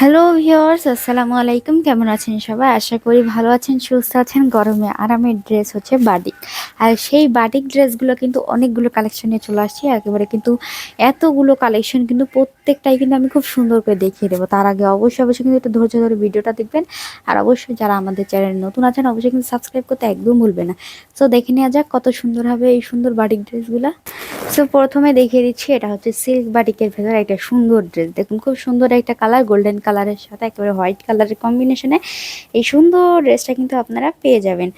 Hello viewers আসসালামু আলাইকুম। কেমন আছেন সবাই? আশা করি ভালো আছেন, সুস্থ আছেন। গরমে আরামের ড্রেস হচ্ছে বাটিক। আর সেই বাটিক ড্রেসগুলো কিন্তু অনেকগুলো কালেকশন নিয়ে চলে আসছি, একেবারে কিন্তু এতগুলো কালেকশন কিন্তু প্রত্যেকটাই কিন্তু আমি খুব সুন্দর করে দেখিয়ে দেবো। তার আগে অবশ্যই অবশ্যই কিন্তু একটু ধৈর্য ধরে ভিডিওটা দেখবেন। আর অবশ্যই যারা আমাদের চ্যানেল নতুন আছেন, অবশ্যই কিন্তু সাবস্ক্রাইব করতে একদম ভুলবে না। সো দেখে নেওয়া যাক কত সুন্দর হবে এই সুন্দর বাটিক ড্রেসগুলো সো প্রথমে দেখিয়ে দিচ্ছি, এটা হচ্ছে সিল্ক বাটিকের ভেতরে একটা সুন্দর ড্রেস দেখুন, খুব সুন্দর একটা কালার গোল্ডেন কালারের সাথে একেবারে হোয়াইট কালারের কম্বিনেশনে এই সুন্দর ড্রেসটা কিন্তু আপনারা পেয়ে যাবেন।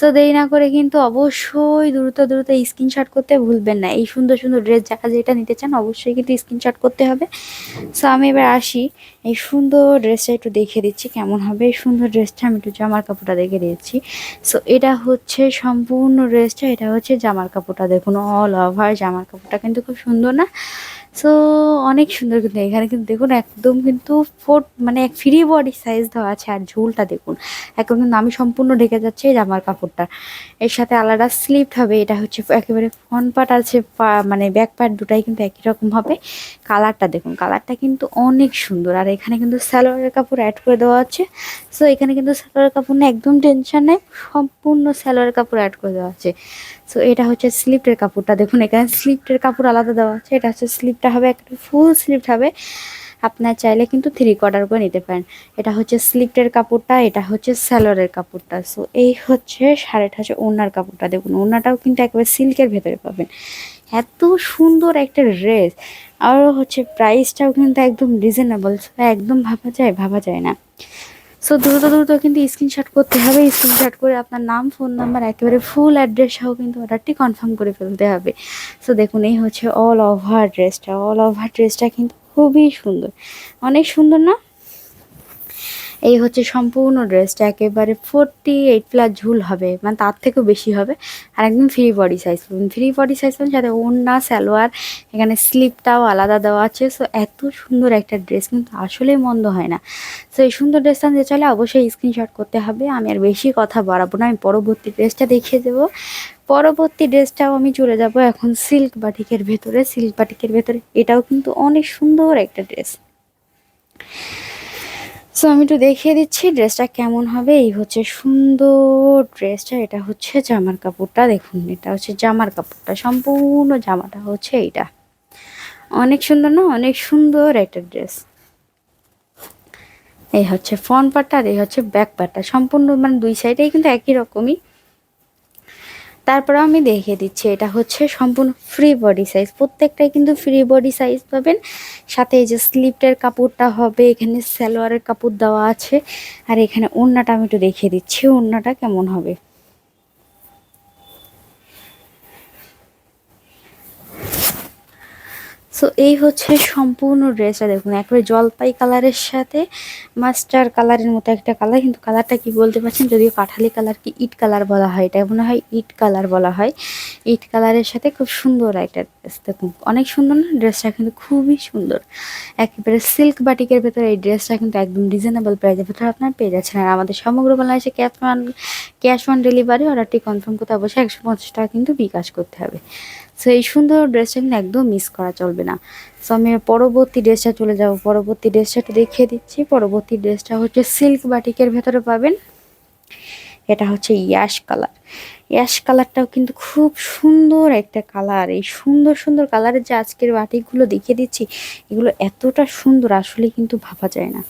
সো দেরি না করে কিন্তু অবশ্যই দ্রুত দ্রুত স্ক্রিনশট করতে ভুলবেন না। এই সুন্দর সুন্দর ড্রেস যারা, যেটা নিতে চান, অবশ্যই কিন্তু স্ক্রিনশট করতে হবে। সো আমি এবার আসি। এই সুন্দর ড্রেসটা একটু দেখে দিচ্ছি, কেমন হবে। এই সুন্দর ড্রেসটা আমি একটু জামার কাপড়টা দেখে দিয়েছি। সো এটা হচ্ছে সম্পূর্ণ ড্রেসটা এটা হচ্ছে জামার কাপড়টা। দেখুন অল ওভার জামার কাপড়টা কিন্তু খুব সুন্দর না? সো অনেক সুন্দর কিন্তু এখানে কিন্তু দেখুন একদম কিন্তু ফোর মানে ফ্রি বডি সাইজ দেওয়া আছে আর ঝুলটা দেখুন। একদম কিন্তু আমি সম্পূর্ণ ঢেকে যাচ্ছে এই জামার কাপড়টা। এর সাথে আলাদা স্লিপ হবে, এটা হচ্ছে একেবারে ফ্রন্ট পার্ট আছে মানে ব্যাক পার্ট দুটাই কিন্তু একই রকম হবে। কালারটা দেখুন কালারটা কিন্তু অনেক সুন্দর। আর এখানে কিন্তু স্যালোয়ারের কাপড় অ্যাড করে দেওয়া আছে। সো এখানে কিন্তু স্যালোয়ারের কাপড় নিয়ে একদম টেনশন নেই, সম্পূর্ণ স্যালোয়ারের কাপড় অ্যাড করে দেওয়া আছে। সো এটা হচ্ছে স্লিপের কাপড়টা। দেখুন, এখানে স্লিপের কাপড় আলাদা দেওয়া আছে, এটা হচ্ছে স্লিপটা হবে, একটা ফুল স্লিপ হবে। আপনার চাইলে কিন্তু থ্রি কোয়ার্টার করে নিতে পারেন। এটা হচ্ছে স্লিপের কাপড়টা, এটা হচ্ছে স্যালোয়ারের কাপড়টা। সো এই হচ্ছে সাড়েটা হচ্ছে ওনার কাপড়টা। দেখুন ওনাটাও কিন্তু একেবারে সিল্কের ভেতরে পাবেন। এত সুন্দর একটা ড্রেস আর হচ্ছে প্রাইসটাও কিন্তু একদম রিজনেবল একদম ভাবা যায় ভাবা যায় না। সো দ্রুত দ্রুত কিন্তু স্ক্রিনশট করতে হবে। স্ক্রিনশট করে আপনার নাম ফোন নাম্বার একেবারে ফুল অ্যাড্রেস সহ কিন্তু অর্ডারটি কনফার্ম করে ফেলতে হবে। সো দেখুন, এই হচ্ছে অল ওভার ড্রেসটা অল ওভার ড্রেসটা কিন্তু খুবই সুন্দর। অনেক সুন্দর না? এই হচ্ছে সম্পূর্ণ ড্রেসটা একেবারে ফোরটি এইট প্লাস ঝুল হবে মানে তার থেকেও বেশি হবে। আর একদম ফ্রি বডি সাইজ পাবেন ফ্রি বডি সাইজ পাবেন সাথে ওড়না, সালোয়ার, এখানে স্লিপটাও আলাদা দেওয়া আছে। সো এত সুন্দর একটা ড্রেস কিন্তু আসলেই মন্দ হয় না। সো এই সুন্দর ড্রেসটা যে চলে অবশ্যই স্ক্রিনশট করতে হবে। আমি আর বেশি কথা বাড়াবো না। আমি পরবর্তী ড্রেসটা দেখিয়ে দেবো। পরবর্তী ড্রেসটাও আমি চলে যাব এখন সিল্ক বাটিকের ভেতরে। সিল্ক বাটিকের ভেতরে এটাও কিন্তু অনেক সুন্দর একটা ড্রেস সো আমি একটু দেখিয়ে দিচ্ছি ড্রেসটা কেমন হবে। এই হচ্ছে সুন্দর ড্রেসটা এটা হচ্ছে জামার কাপড়টা। দেখুন, এটা হচ্ছে জামার কাপড়টা, সম্পূর্ণ জামাটা হচ্ছে এইটা। অনেক সুন্দর না? অনেক সুন্দর একটা ড্রেস এই হচ্ছে ফ্রন্ট পার্টটা আর এই হচ্ছে ব্যাক পার্টটা সম্পূর্ণ মানে দুই সাইডেই কিন্তু একই রকমই। তারপরে আমি দেখিয়ে দিচ্ছি, এটা হচ্ছে সম্পূর্ণ ফ্রি বডি সাইজ প্রত্যেকটাই কিন্তু ফ্রি বডি সাইজ পাবেন। সাথে এই যে স্লিপটার কাপড়টা হবে, এখানে সালোয়ারের কাপড় দেওয়া আছে। আর এখানে ওড়নাটা আমি একটু দেখিয়ে দিচ্ছি, ওড়নাটা কেমন হবে। সো এই হচ্ছে সম্পূর্ণ ড্রেসটা দেখুন। একেবারে জলপাই কালারের সাথে মাস্টার কালারের মতো একটা কালার কিন্তু কালারটা কি বলতে পারছেন? যদিও কাঠালি কালার কি ইট কালার বলা হয়, এটা মনে হয় ইট কালার বলা হয়। ইট কালারের সাথে খুব সুন্দর একটা ড্রেস দেখুন। অনেক সুন্দর না? ড্রেসটা কিন্তু খুবই সুন্দর। একেবারে সিল্ক বাটিকের ভেতরে এই ড্রেসটা কিন্তু একদম রিজনেবল প্রাইসের ভেতরে আপনার পেয়ে যাচ্ছেন। আর আমাদের সমগ্র বাংলাদেশে cash on cash on delivery অর্ডারটি কনফার্ম করতে অবশ্যই একশো পঞ্চাশ টাকা কিন্তু বিকাশ করতে হবে। সো এই সুন্দর ড্রেসটা কিন্তু একদম মিস করা চলবে না। সো আমি পরবর্তী ড্রেসটা চলে যাব। পরবর্তী ড্রেসটা একটু দেখিয়ে দিচ্ছি। পরবর্তী ড্রেসটা হচ্ছে সিল্ক বাটিকের ভেতরে পাবেন। এটা হচ্ছে ইয়াশ কালার ইয়াশ কালারটাও কিন্তু খুব সুন্দর একটা কালার এই সুন্দর সুন্দর কালারের যে আজকের বাটিকগুলো দেখিয়ে দিচ্ছি, এগুলো এতটা সুন্দর আসলে কিন্তু ভাবা যায় না।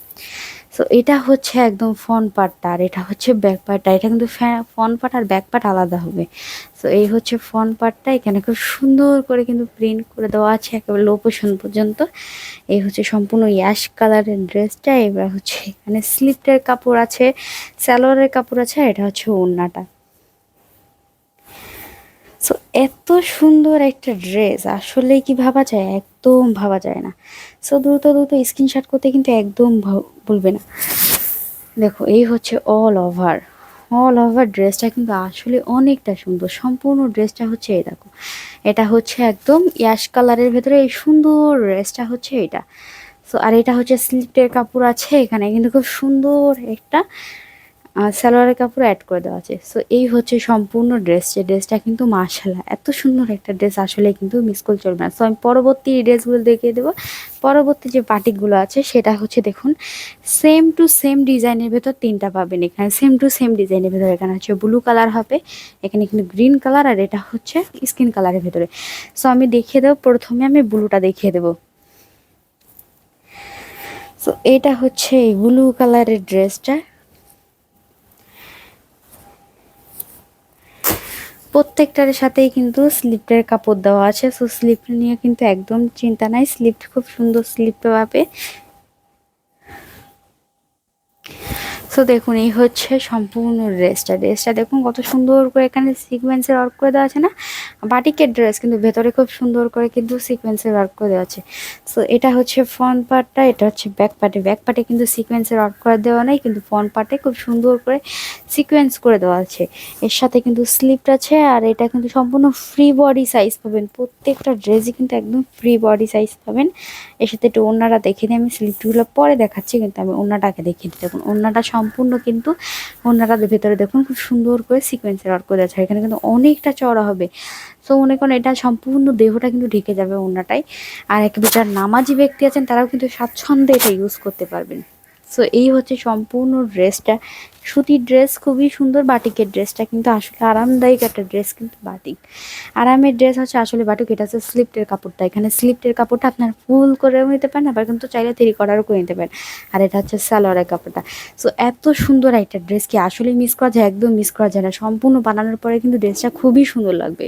সো এটা হচ্ছে একদম ফন পার্টটা আর এটা হচ্ছে ব্যাক পার্টটা এটা কিন্তু ফন পার্ট আর ব্যাক পার্ট আলাদা হবে। সো এই হচ্ছে ফন পার্টটা এখানে খুব সুন্দর করে কিন্তু প্রিন্ট করে দেওয়া আছে একেবারে লো পোষণ পর্যন্ত। এই হচ্ছে সম্পূর্ণ ইয়াশ কালারের ড্রেসটা এবার হচ্ছে এখানে স্লিপটার কাপড় আছে স্যালোয়ারের কাপড় আছে এটা হচ্ছে ওড়নাটা। এত সুন্দর একটা ড্রেস আসলে কি ভাবা যায়? একদম ভাবা যায় না। সো দ্রুত দ্রুত স্ক্রিনশট করতে কিন্তু একদম ভুলবে না। দেখো, এই হচ্ছে অল ওভার অল ওভার ড্রেসটা কিন্তু আসলে অনেকটা সুন্দর। সম্পূর্ণ ড্রেসটা হচ্ছে এই দেখো। এটা হচ্ছে একদম ইয়াশ কালারের ভেতরে এই সুন্দর ড্রেসটা হচ্ছে এটা। সো আর এটা হচ্ছে স্লিপের কাপড় আছে এখানে। কিন্তু খুব সুন্দর একটা সালোয়ারের কাপড় অ্যাড করে দেওয়া আছে। সো এই হচ্ছে সম্পূর্ণ ড্রেস যে ড্রেসটা কিন্তু মাশাল্লাহ এত সুন্দর একটা ড্রেস আসলে কিন্তু মিস করে চলবে না। সো আমি পরবর্তী ড্রেসগুলো দেখিয়ে দেবো। পরবর্তী যে বাটিকগুলো আছে, সেটা হচ্ছে দেখুন সেম টু সেম ডিজাইনের ভেতর তিনটা পাবেন এখানে। সেম টু সেম ডিজাইনের ভেতর এখানে হচ্ছে ব্লু কালার হবে, এখানে কিন্তু গ্রিন কালার আর এটা হচ্ছে স্কিন কালারের ভেতরে। সো আমি দেখিয়ে দেবো, প্রথমে আমি ব্লুটা দেখিয়ে দেবো। সো এটা হচ্ছে এই ব্লু কালারের ড্রেসটা প্রত্যেকটার সাথেই কিন্তু স্লিপের কাপড় দেওয়া আছে। সো স্লিপ নিয়ে কিন্তু একদম চিন্তা নাই। স্লিপ খুব সুন্দর স্লিপ পাবে। সো দেখুন, এই হচ্ছে সম্পূর্ণ ড্রেসটা। ড্রেসটা দেখুন, কত সুন্দর করে এখানে সিকোয়েন্সের ওয়ার্ক করে দেওয়া আছে না? বাটিকের ড্রেস কিন্তু ভেতরে খুব সুন্দর করে কিন্তু সিকোয়েন্সের ওয়ার্ক করে দেওয়া আছে। সো এটা হচ্ছে ফ্রন্ট পার্টটা এটা হচ্ছে ব্যাক পার্টে ব্যাক পার্টে কিন্তু সিকোয়েন্সের ওয়ার্ক করে দেওয়া নেই, কিন্তু ফ্রন্ট পার্টে খুব সুন্দর করে সিকোয়েন্স করে দেওয়া আছে। এর সাথে কিন্তু স্লিপটা আছে, আর এটা কিন্তু সম্পূর্ণ ফ্রি বডি সাইজ পাবেন। প্রত্যেকটা ড্রেসই কিন্তু একদম ফ্রি বডি সাইজ পাবেন। এর সাথে একটু ওনারা দেখে নিই, আমি স্লিপগুলো পরে দেখাচ্ছি, কিন্তু আমি ওনাটাকে দেখিয়ে দিই। দেখুন ওনাটা সম্পূর্ণ কিন্তু ওনারা ভেতরে দেখুন খুব সুন্দর করে সিকোয়েন্সের ওয়ার্ক করে আছে। এখানে কিন্তু অনেকটা চড়া হবে। সো মনে করেন এটা সম্পূর্ণ দেহটা কিন্তু ঢেকে যাবে ওনাটাই। আর এক বিচার নামাজি ব্যক্তি আছেন, তারাও কিন্তু স্বাচ্ছন্দ্যে এটা ইউজ করতে পারবেন। সো এই হচ্ছে সম্পূর্ণ ড্রেসটা। সুতির ড্রেস খুবই সুন্দর, বাটিকের ড্রেসটা কিন্তু আসলে আরামদায়ক একটা ড্রেস কিন্তু বাটিক। আরামের ড্রেস হচ্ছে আসলে বাটিক, এটা হচ্ছে স্লিপটের কাপড়টা। এখানে স্লিপটের কাপড়টা আপনার ফুল করেও নিতে পারেন, আবার কিন্তু চাইলে তেরি করারও করে নিতে পারেন। আর এটা হচ্ছে সালোয়ারের কাপড়টা। সো এত সুন্দর একটা ড্রেস কি আসলে মিস করা যায়? একদম মিস করা যায় না। সম্পূর্ণ বানানোর পরে কিন্তু ড্রেসটা খুবই সুন্দর লাগবে।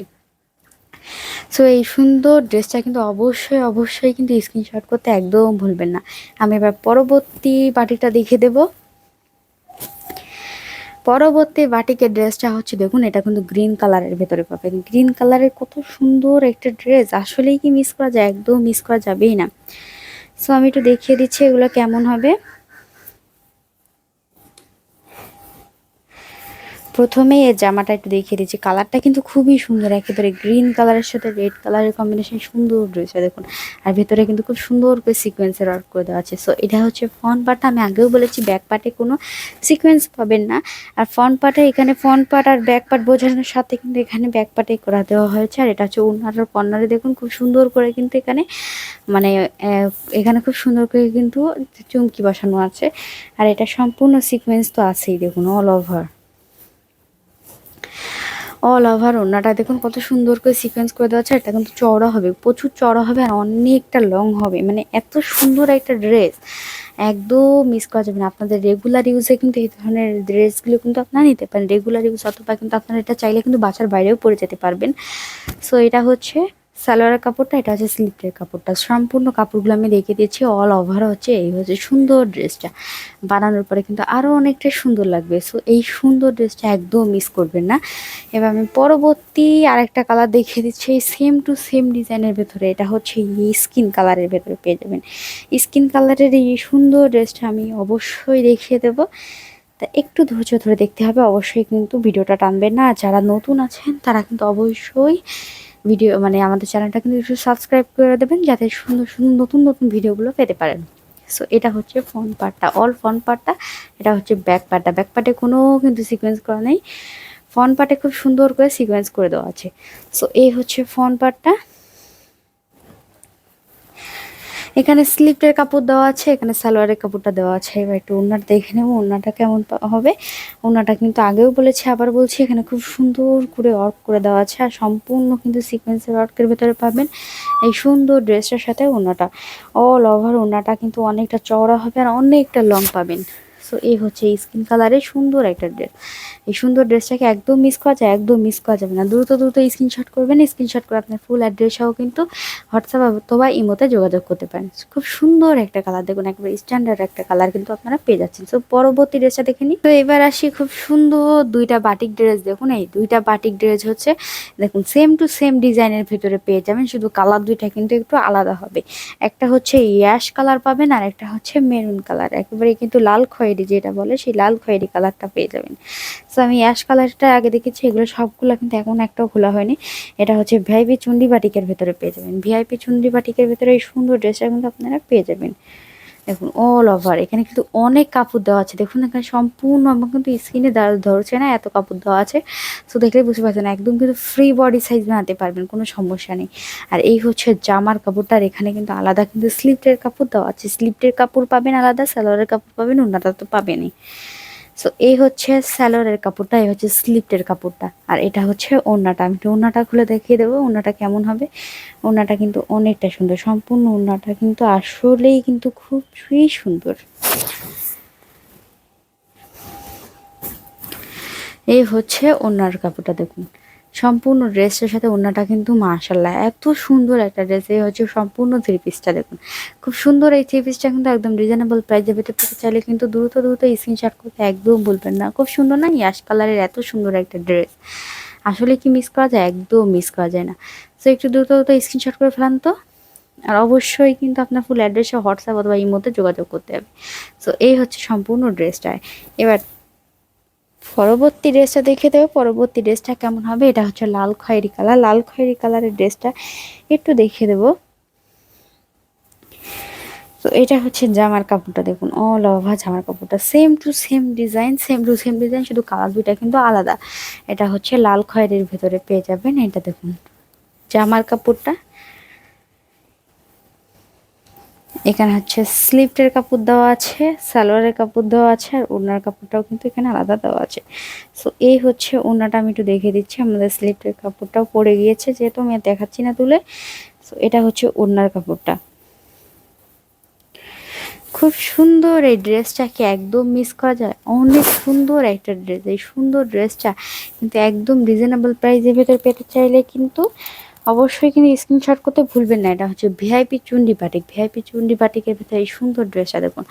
সো এই সুন্দর ড্রেসটা কিন্তু অবশ্যই অবশ্যই কিন্তু স্ক্রিনশট করতে একদম ভুলবেন না। আমি এবার পরবর্তী বাটিটা দেখে দেব। পরবর্তী বাটিকের ড্রেসটা হচ্ছে, দেখুন, এটা কিন্তু গ্রিন কালারের ভেতরে পাবেন। গ্রিন কালারের কত সুন্দর একটা ড্রেস আসলেই কি মিস করা যায়? একদম মিস করা যাবেই না। সো আমি একটু দেখিয়ে দিচ্ছি এগুলো কেমন হবে। প্রথমে এই জামাটা একটু দেখিয়ে দিচ্ছি। কালারটা কিন্তু খুবই সুন্দর, একেবারে গ্রিন কালারের সাথে রেড কালারের কম্বিনেশন সুন্দর রয়েছে দেখুন। আর ভেতরে কিন্তু খুব সুন্দর করে সিকোয়েন্সের ওয়ার্ক করে দেওয়া আছে। সো এটা হচ্ছে ফ্রন্ট পার্টটা আমি আগেও বলেছি ব্যাক পার্টে কোনো সিকোয়েন্স পাবেন না। আর ফ্রন্ট পার্টে এখানে ফ্রন্ট পার্ট আর ব্যাক পার্ট বোঝানোর সাথে কিন্তু এখানে ব্যাক পার্টে করা দেওয়া হয়েছে। আর এটা হচ্ছে উন্নার কর্নারে দেখুন, খুব সুন্দর করে কিন্তু এখানে মানে এখানে খুব সুন্দর করে কিন্তু চুমকি বসানো আছে। আর এটা সম্পূর্ণ সিকোয়েন্স তো আছেই দেখুন অল ওভার অল ওভার ওনাটা দেখুন কত সুন্দর করে সিকোয়েন্স করে দেওয়া আছে। এটা কিন্তু চড়া হবে, প্রচুর চড়া হবে আর অনেকটা লং হবে। মানে এত সুন্দর একটা ড্রেস একদম মিস করা যাবে না। আপনাদের রেগুলার ইউজে কিন্তু এই ধরনের ড্রেসগুলো কিন্তু আপনারা নিতে পারেন। রেগুলার ইউজ অথবা কিন্তু আপনারা এটা চাইলে কিন্তু বাসার বাইরেও পরে যেতে পারবেন। সো এটা হচ্ছে সালোয়ারের কাপড়টা, এটা হচ্ছে স্লিপের কাপড়টা। সম্পূর্ণ কাপড়গুলো আমি রেখে দিয়েছি অল ওভার হচ্ছে এই হচ্ছে সুন্দর ড্রেসটা। বানানোর পরে কিন্তু আরও অনেকটা সুন্দর লাগবে। সো এই সুন্দর ড্রেসটা একদম মিস করবেন না। এবার আমি পরবর্তী আরেকটা কালার দেখিয়ে দিচ্ছি, এই সেম টু সেম ডিজাইনের ভেতরে। এটা হচ্ছে এই স্কিন কালারের ভেতরে পেয়ে যাবেন। স্কিন কালারের এই সুন্দর ড্রেসটা আমি অবশ্যই দেখিয়ে দেবো। তা একটু ধৈর্য ধরে দেখতে হবে, অবশ্যই কিন্তু ভিডিওটা টানবেন না। যারা নতুন আছেন, তারা কিন্তু অবশ্যই ভিডিও মানে আমাদের চ্যানেলটা কিন্তু একটু সাবস্ক্রাইব করে দেবেন, যাতে সুন্দর সুন্দর নতুন নতুন ভিডিওগুলো পেতে পারেন। সো এটা হচ্ছে ফ্রন্ট পার্টটা অল ফ্রন্ট পার্টটা এটা হচ্ছে ব্যাক পার্টটা ব্যাক পার্টে কোনো কিন্তু সিকোয়েন্স করা নেই। ফ্রন্ট পার্টে খুব সুন্দর করে সিকোয়েন্স করে দেওয়া আছে। সো এই হচ্ছে ফ্রন্ট পার্টটা এখানে স্লিপের কাপড় দেওয়া আছে, এখানে সালোয়ারের কাপড়টা দেওয়া আছে। এবার একটু ওনার দেখে নেব ওনাটা কেমন হবে। ওনাটা কিন্তু আগেও বলেছি, আবার বলছি, এখানে খুব সুন্দর করে অর্ক করে দেওয়া আছে আর সম্পূর্ণ কিন্তু সিকোয়েন্সের ওয়ার্কের ভেতরে পাবেন এই সুন্দর ড্রেসটার সাথে ওনাটা অল ওভার ওনাটা কিন্তু অনেকটা চওড়া হবে আর অনেকটা লং পাবেন। সো এই হচ্ছে স্কিন কালারের সুন্দর একটা ড্রেস এই সুন্দর ড্রেসটাকে একদম মিস করা যায়, একদম মিস করা যাবে না। দ্রুত দ্রুত স্ক্রিনশট করবেন স্ক্রিনশট করে আপনার ফুল অ্যাড্রেস সহ কিন্তু হোয়াটসঅ্যাপ অথবা ইমোতে যোগাযোগ করতে পারেন। খুব সুন্দর একটা কালার দেখুন একবার স্ট্যান্ডার্ড একটা কালার কিন্তু আপনারা পেয়ে যাচ্ছেন। সো পরবর্তী ড্রেসটা দেখে নিই। তো এবার আসি খুব সুন্দর দুইটা বাটিক ড্রেস দেখুন এই দুইটা বাটিক ড্রেস হচ্ছে, দেখুন সেম টু সেম ডিজাইনের ভিতরে পেয়ে যাবেন, শুধু কালার দুইটা কিন্তু একটু আলাদা হবে। একটা হচ্ছে ইয়াশ কালার পাবেন আর একটা হচ্ছে মেরুন কালার একেবারে কিন্তু লাল খয়েরি যেটা বলে, সেই লাল খয়েরি কালারটা পেয়ে যাবেন। সো আমি অ্যাশ কালারটা আগে দেখেছি, এগুলো সবগুলো কিন্তু এখন একটাও খোলা হয়নি। এটা হচ্ছে ভিআইপি চুন্ডি বাটিকের ভেতরে পেয়ে যাবেন। ভিআইপি চুন্ডি বাটিকের ভেতরে এই সুন্দর ড্রেসটা কিন্তু আপনারা পেয়ে যাবেন। দেখুন অল ওভার এখানে কিন্তু অনেক কাপড় দেওয়া আছে। দেখুন, এখানে সম্পূর্ণ আমার কিন্তু স্কিনে ধরছে না, এত কাপড় দেওয়া আছে। তো দেখলে বুঝতে পারছেন, একদম কিন্তু ফ্রি বডি সাইজ বানাতে পারবেন, কোনো সমস্যা নেই। আর এই হচ্ছে জামার কাপড়টা, আর এখানে কিন্তু আলাদা কিন্তু স্লিপটের কাপড় দেওয়া আছে। স্লিপটের কাপড় পাবেন আলাদা, সালোয়ারের কাপড় পাবেন, ওনাটা তো পাবেনই। সো এই হচ্ছে স্যালোয়ারের কাপড়টা এই হচ্ছে স্লিপটের কাপড়টা, আর এটা হচ্ছে ওড়নাটা। আমি ওড়নাটা খুলে দেখিয়ে দেবো, ওড়নাটা কেমন হবে। ওড়নাটা কিন্তু অনেকটা সুন্দর, সম্পূর্ণ ওড়নাটা কিন্তু আসলেই কিন্তু খুবই সুন্দর। এই হচ্ছে ওনার কাপড়টা, দেখুন। সম্পূর্ণ ড্রেসটার সাথে ওড়নাটা কিন্তু মাশাল্লাহ এত সুন্দর একটা ড্রেস এই হচ্ছে সম্পূর্ণ থ্রি পিসটা দেখুন। খুব সুন্দর এই থ্রি পিসটা কিন্তু একদম রিজনেবল প্রাইসে পেতে পেতে চাইলে কিন্তু দ্রুত দ্রুত স্ক্রিনশট করতে একদম বলবেন না। খুব সুন্দর না? ইয়াশ কালারের এত সুন্দর একটা ড্রেস আসলে কি মিস করা যায়? একদম মিস করা যায় না। সো একটু দ্রুত দ্রুত স্ক্রিনশট করে ফেলান তো। আর অবশ্যই কিন্তু আপনার ফুল অ্যাড্রেসে হোয়াটসঅ্যাপ অথবা মধ্যে যোগাযোগ করতে হবে। সো এই হচ্ছে সম্পূর্ণ ড্রেসটা এবার পরবর্তী ড্রেসটা দেখে দেবো। পরবর্তী ড্রেসটা কেমন হবে? এটা হচ্ছে লাল খয়েরি কালার। লাল খয়েরি কালারের ড্রেসটা একটু দেখে দেবো। তো এটা হচ্ছে জামার কাপড়টা দেখুন। অল ওভার জামার কাপড়টা। Same to same design same to same design শুধু কালার দুইটা কিন্তু আলাদা। এটা হচ্ছে লাল খয়েরির ভেতরে পেয়ে যাবেন। এটা দেখুন। জামার কাপড়টা এখানে হচ্ছে স্লিপটের কাপড় দেওয়া আছে, সালোয়ারের কাপড় দেওয়া আছে, আর ওনার কাপড়টাও কিন্তু এখানে আলাদা দেওয়া আছে। সো এই হচ্ছে ওনাটা আমি একটু দেখে দিচ্ছি, আমাদের স্লিপটের কাপড়টাও পরে গিয়েছে যেহেতু আমি দেখাচ্ছি না তুলে। সো এটা হচ্ছে ওনার কাপড়টা। খুব সুন্দর এই ড্রেসটাকে একদম মিস করা যায়? অনেক সুন্দর একটা ড্রেস, এই সুন্দর ড্রেসটা। কিন্তু একদম রিজনেবল প্রাইসের ভেতর পেতে চাইলে কিন্তু অবশ্যই কিন্তু স্ক্রিনশট করতে ভুলবেন না। এটা হচ্ছে ভিআইপি চুন্ডি পাটিক ভিআইপি চুন্ডি পাটিকের ভিতরে এই সুন্দর ড্রেসটা দেখুন।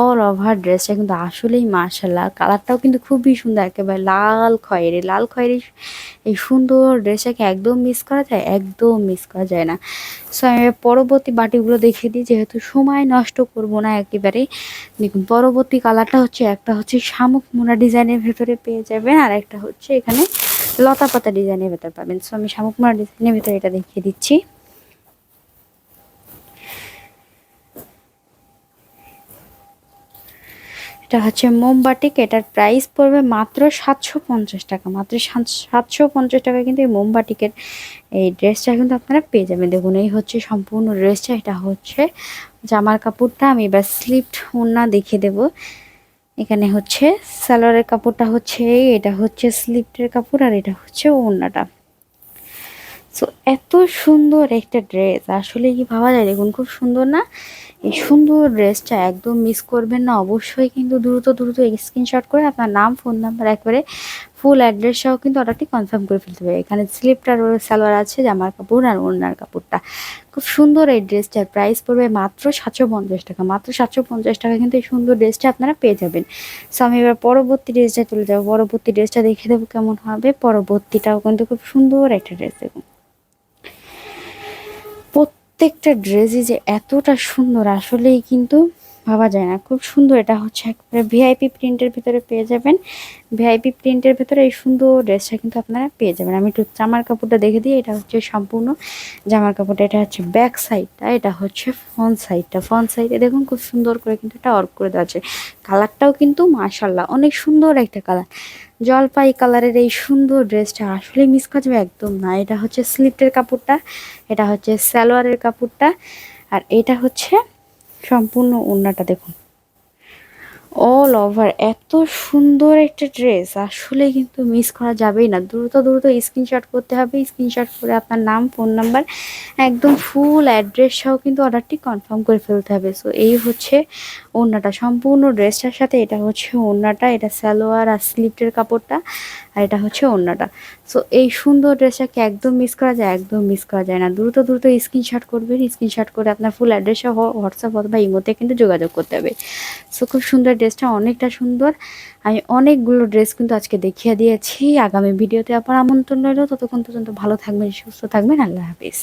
অল ওভার ড্রেসটা কিন্তু আসলেই মার্শাল্লাহ কালারটাও কিন্তু খুবই সুন্দর, একেবারে লাল খয়েরি। লাল খয়েরি এই সুন্দর ড্রেসটাকে একদম মিস করা যায়, একদম মিস করা যায় না। সো আমি পরবর্তী বাটিগুলো দেখিয়ে দিই, যেহেতু সময় নষ্ট করব না একেবারে দেখুন, পরবর্তী কালারটা হচ্ছে, একটা হচ্ছে শামুক মোনা ডিজাইনের ভেতরে পেয়ে যাবেন, আর একটা হচ্ছে এখানে লতা পাতা ডিজাইনের ভেতর পাবেন। সো আমি শামুকমার ডিজাইনের ভেতরে এটা দেখিয়ে দিচ্ছি। এটা হচ্ছে মোমবাটিক এটার প্রাইস পড়বে মাত্র সাতশো পঞ্চাশ টাকা। মাত্র সাতশো পঞ্চাশ টাকা কিন্তু এই মোমবাটিকের এই ড্রেসটা কিন্তু আপনারা পেয়ে যাবেন। দেখুন, এই হচ্ছে সম্পূর্ণ ড্রেসটা এটা হচ্ছে জামার কাপড়টা। আমি এবার স্লিপড ওনা দেখিয়ে দেবো। এখানে হচ্ছে সালোয়ারের কাপড়টা হচ্ছে এটা হচ্ছে স্লিপটের কাপড় আর এটা হচ্ছে ওড়নাটা। সো এত সুন্দর একটা ড্রেস আসলে কি ভাবা যায়? দেখুন, খুব সুন্দর না? এই সুন্দর ড্রেসটা একদম মিস করবেন না। অবশ্যই কিন্তু দ্রুত দ্রুত স্ক্রিনশট করে আপনার নাম ফোন নাম্বার একবারে ফুল অ্যাড্রেস সহ কিন্তু অর্ডারটি কনফার্ম করে ফেলতে হবে। এখানে স্লিপটার সালোয়ার আছে, জামার কাপড় আর ওনার কাপড়টা। খুব সুন্দর এই ড্রেসটার প্রাইস পড়বে মাত্র সাতশো পঞ্চাশ টাকা। মাত্র সাতশো পঞ্চাশ টাকা কিন্তু এই সুন্দর ড্রেসটা আপনারা পেয়ে যাবেন। সো আমি এবার পরবর্তী ড্রেসটা চলে যাব পরবর্তী ড্রেসটা দেখে দেবো কেমন হবে। পরবর্তীটাও কিন্তু খুব সুন্দর একটা ড্রেস দেখুন। প্রত্যেকটা ড্রেসই যে এতটা সুন্দর, আসলেই কিন্তু ভাবা যায় না। খুব সুন্দর এটা হচ্ছে একবারে ভিআইপি প্রিন্টের ভিতরে পেয়ে যাবেন। ভিআইপি প্রিন্টের ভিতরে এই সুন্দর ড্রেসটা কিন্তু আপনারা পেয়ে যাবেন। আমি একটু জামার কাপড়টা দেখে দিই, এটা হচ্ছে সম্পূর্ণ জামার কাপড়টা। এটা হচ্ছে ব্যাক সাইডটা এটা হচ্ছে ফ্রন্ট সাইডটা ফ্রন্ট সাইডে দেখুন খুব সুন্দর করে কিন্তু এটা ওয়ার্ক করে দেওয়া আছে। কালারটাও কিন্তু মাশাল্লাহ অনেক সুন্দর একটা কালার জলপাই কালারের এই সুন্দর ড্রেসটা আসলে মিস করা যাবে একদম না। এটা হচ্ছে স্লিপটের কাপড়টা, এটা হচ্ছে সালোয়ারের কাপড়টা, আর এটা হচ্ছে সম্পূর্ণ ওড়নাটা দেখুন। অল ওভার এত সুন্দর একটা ড্রেস আসলে কিন্তু মিস করা যাবেই না। দ্রুত দ্রুত স্ক্রিনশট করতে হবে স্ক্রিনশট করে আপনার নাম ফোন নাম্বার একদম ফুল অ্যাড্রেস সহ কিন্তু অর্ডারটি কনফার্ম করে ফেলতে হবে। সো এই হচ্ছে ওড়নাটা, সম্পূর্ণ ড্রেসটার সাথে এটা হচ্ছে ওড়নাটা, এটা সালোয়ার আর স্লিপটের কাপড়টা, আর এটা হচ্ছে ওড়নাটা। সো এই সুন্দর ড্রেসটাকে একদম মিস করা যায়, একদম মিস করা যায় না। দ্রুত দ্রুত স্ক্রিনশট করবেন স্ক্রিনশট করে আপনার ফুল অ্যাড্রেসে হোয়াটসঅ্যাপ অথবা ইমোতে কিন্তু যোগাযোগ করতে হবে। সো খুব সুন্দর ড্রেসটা অনেকটা সুন্দর। আমি অনেকগুলো ড্রেস কিন্তু আজকে দেখিয়ে দিয়েছি। আগামী ভিডিওতে আবার আমন্ত্রণ রইল। ততক্ষণ পর্যন্ত ভালো থাকবেন, সুস্থ থাকবেন। আল্লাহ হাফিজ।